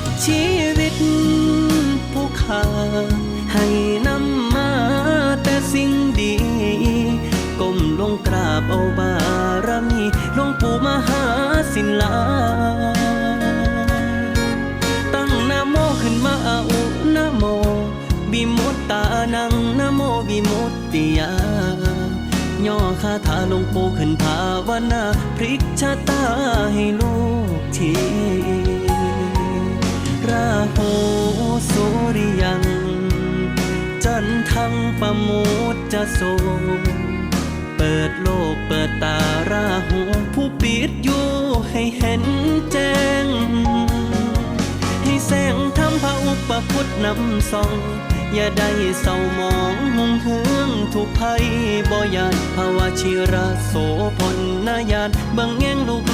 กชีวิตผู้ขาให้นำมาแต่สิ่งดี ก้มลงกราบเอาบารมีหลวงปู่มหาศิลา ตั้งนะโมขึ้นมาอาอุนะโม บิมุตตานังนะโมบิมุตติยาย่อคาถาลงปู่ขึ้นภาวนาพลิกชะตาให้ลูกที ทั้งประมุตจะโสเปิดโลกเปิดตาราหูผู้ปิดอยู่ให้เห็นแจ้ง ให้แสงทำพระอุปพุทธนำส่อง อย่าได้เศร้ามองหุงเฮืองทุกภัยบ่ยานภาวะชิระโสพลนายานบังแง่งลูก